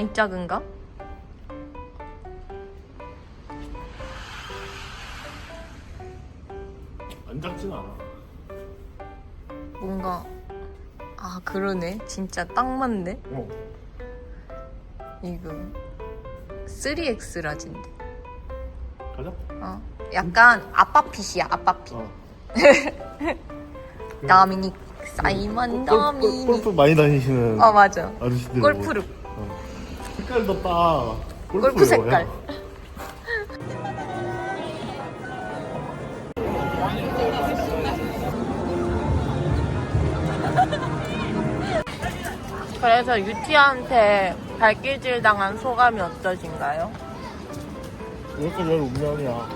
많이 작은가? 안 작진 않아. 뭔가 아 그러네 진짜 딱 맞네 어. 이거 3X 라진데 가자. 어 약간 아빠 핏이야 아빠 핏 어. 다미닉 사이먼 골- 골- 다미닉 골프 많이 다니시는 어 맞아 아저씨들. 골프룩 어. 색깔도 딱 골프, 색깔. 그래서 유티한테 발길질 당한 소감이 어떠신가요? 이것도 내 운명이야.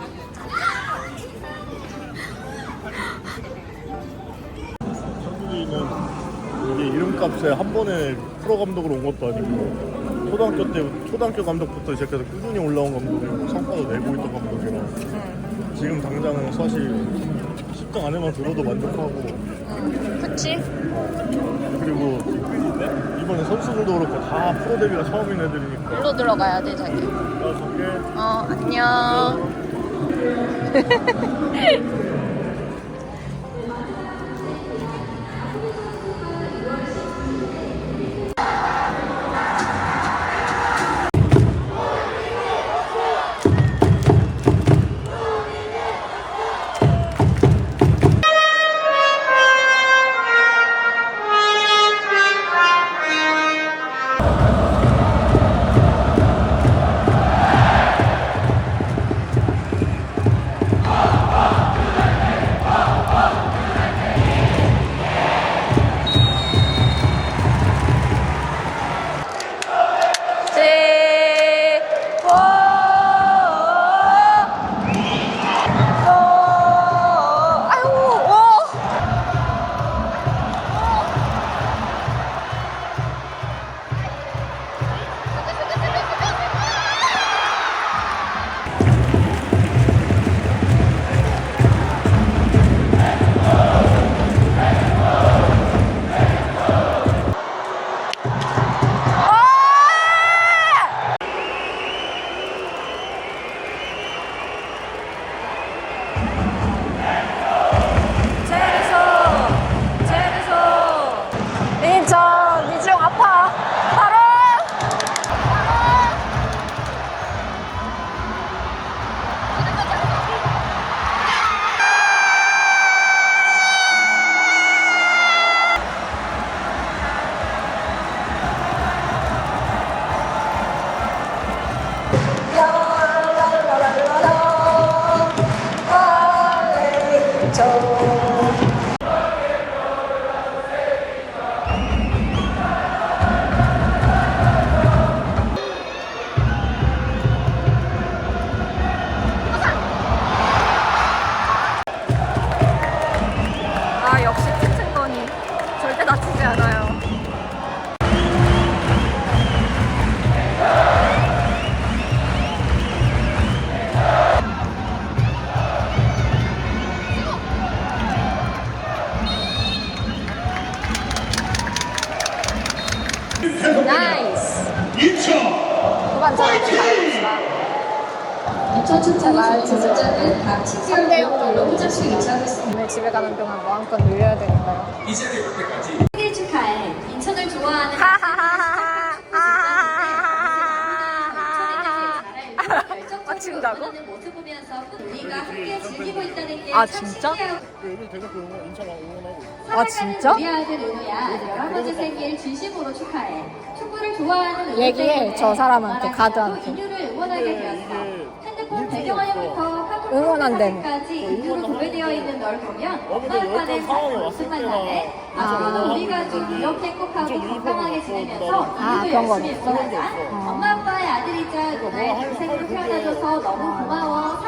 한국인은 이게 이름값에 한 번에 프로 감독으로 온 것도 아니고 초등학교 때 초등학교 감독부터 시작해서 꾸준히 올라온 감독이고 성과도 내고 있던 감독이라 응 지금 당장은 사실 10등 안에만 들어도 만족하고. 그치? 그리고 이번에 선수들도 그렇고 다 프로 데뷔가 처음인 애들이니까. 일로 들어가야 돼 자기. 나 갈게. 어 안녕 아 역시 튼튼거니 절대 다치지 않아요. 인천 춘천이 조선자는 각 7대 0으로 호장식 유치하고 있습니다. 오늘 집에 가는 동안 마음껏 늘려야 되니까요. 생일 축하해. 인천을 좋아하는 우리가 함께 즐기고 있다는 게 아, 참 진짜? 아, 진짜? 번째 생일 진심으로 축하해. 축구를 좋아하는 얘기해, 저 사람한테, 가드한테. 인유를 응원하게 되었어. 응원한다며. 까지 인유로 도배되어 있는 널 보면. 인천 앞으로도 응원하고 우리가 좀 이렇게 행복하고 인천 건강하게 지내면서 아, 그런. 어. 엄마 아빠의 아들이자 누나의 뭐 할- 동생으로 태어나줘서 너무 고마워.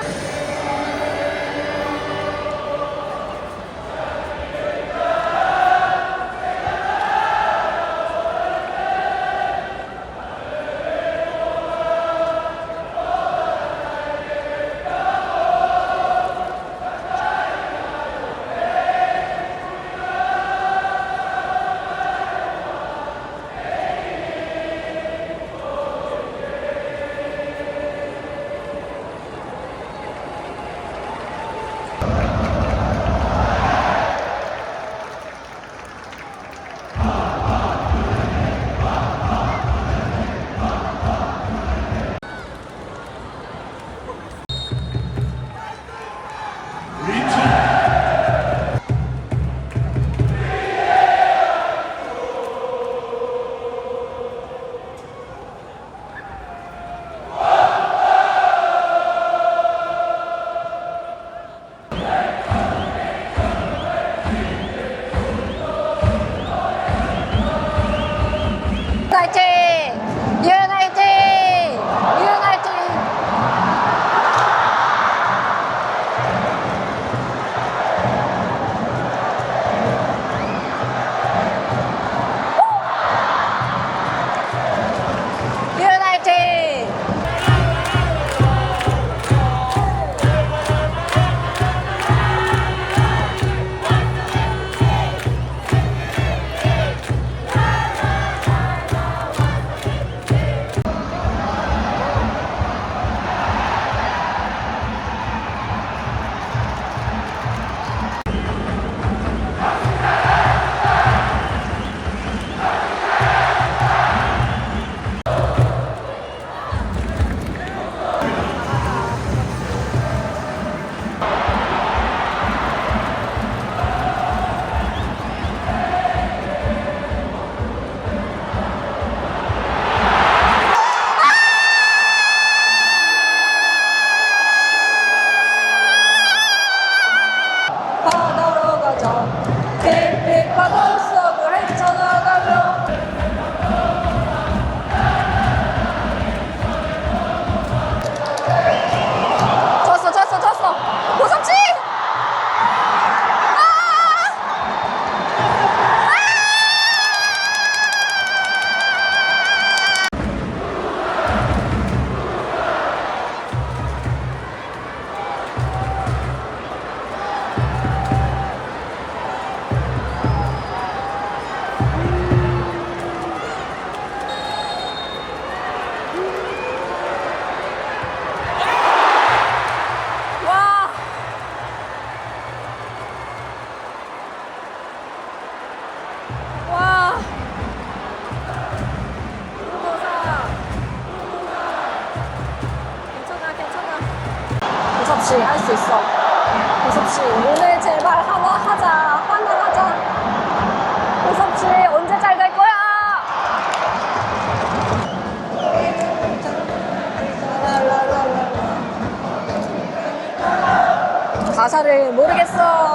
가사를 모르겠어.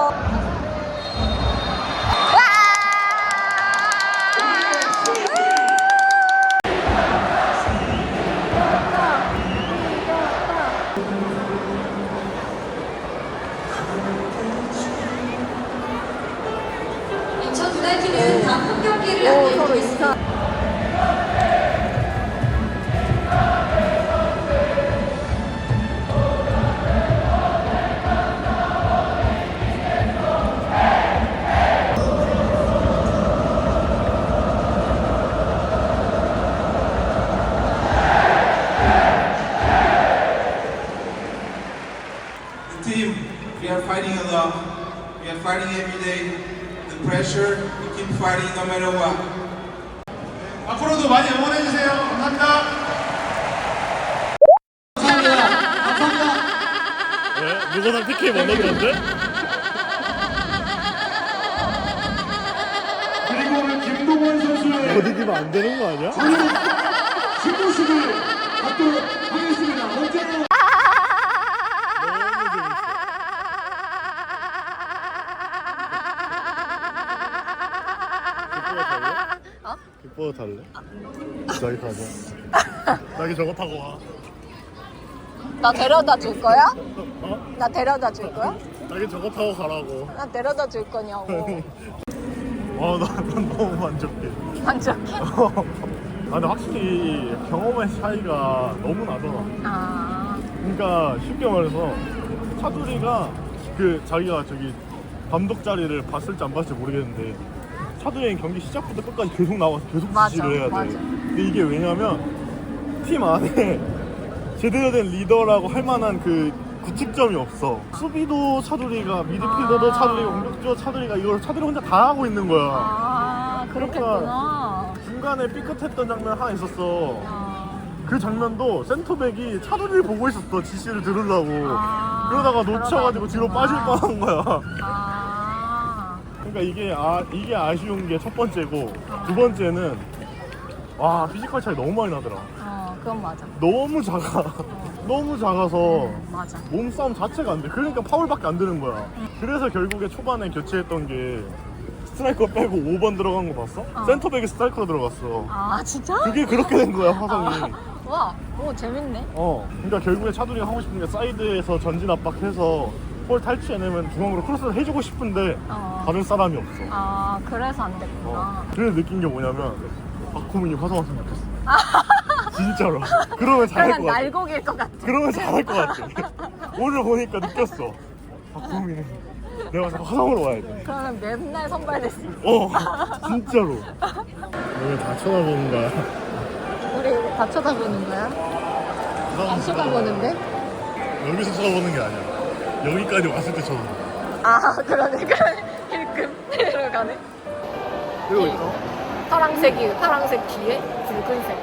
많이 응원해 주세요. 감사합니다. 왜? 누구나 PK 못 넣었는데? 그리고 오늘 김동원 선수의 못 이기면 안 되는 거 아니야? 신고식을 갖도록 하겠습니다. 언제나 깃보드 탈래? 자기 타자. 자기 저거 타고 와. 나 데려다 줄 거야? 어? 나 데려다 줄 거야? 자기 저거 타고 가라고. 나 데려다 줄 거냐고. 와, 나, 난 너무 만족해. 만족해? 아, 근데 확실히 경험의 차이가 너무 나더라. 아, 그러니까 쉽게 말해서 차두리가 그 자기가 저기 감독 자리를 봤을지 안 봤을지 모르겠는데 차두리는 경기 시작부터 끝까지 계속 나와서 계속 맞아, 지시를 해야 돼. 맞아. 근데 이게 왜냐면 팀 안에 제대로 된 리더라고 할 만한 그 구축점이 없어. 수비도 차두리가 미드필더도 아. 차두리가 공격도 차두리가 이걸 차두리 혼자 다 하고 있는 거야. 아, 그렇겠구나. 중간에 삐끗했던 장면 하나 있었어. 아, 그 장면도 센터백이 차두리를 보고 있었어 지시를 들으려고 아, 그러다가 놓쳐가지고 뒤로 빠질. 뻔한 거야 아, 그러니까 이게 아 이게 아쉬운 게 첫 번째고 두 번째는 와 피지컬 차이 너무 많이 나더라 어, 그건 맞아. 너무 작아 너무 작아서 맞아. 몸싸움 자체가 안 돼 그러니까 파울밖에 안 되는 거야 그래서 결국에 초반에 교체했던 게 스트라이커 빼고 5번 들어간 거 봤어? 어. 센터백이 스트라이커로 들어갔어 아, 진짜? 그게 그렇게 된 거야 화성이 와, 오, 재밌네. 어, 그러니까 결국에 차두리가 하고 싶은 게 사이드에서 전진 압박해서 볼 탈취해내면 중앙으로 크로스를 해주고 싶은데 어. 받을 사람이 없어. 아, 그래서 안 어. 됐구나. 그래서 느낀 게 뭐냐면 박호민이 화성 왔으면 좋겠어. 진짜로. 그러면 잘할 그러면 것 같아. 날곡일 것 같아. 그러면 잘할 것 같아. 오늘 보니까 느꼈어. 박호민은 내가 화성으로 와야 돼. 그러면 맨날 선발됐어. 어, 진짜로. 오늘 다 쳐다보는 거야. 우리 다 쳐다보는 거야? 안 쳐다보는데? 여기서 쳐다보는 게 아니야. 여기까지 왔을 때 거야. 아, 그러네. 그러네. 힐끔. 이리로 가네. 그리고 있어? 파랑색이, 파랑색 뒤에 붉은색.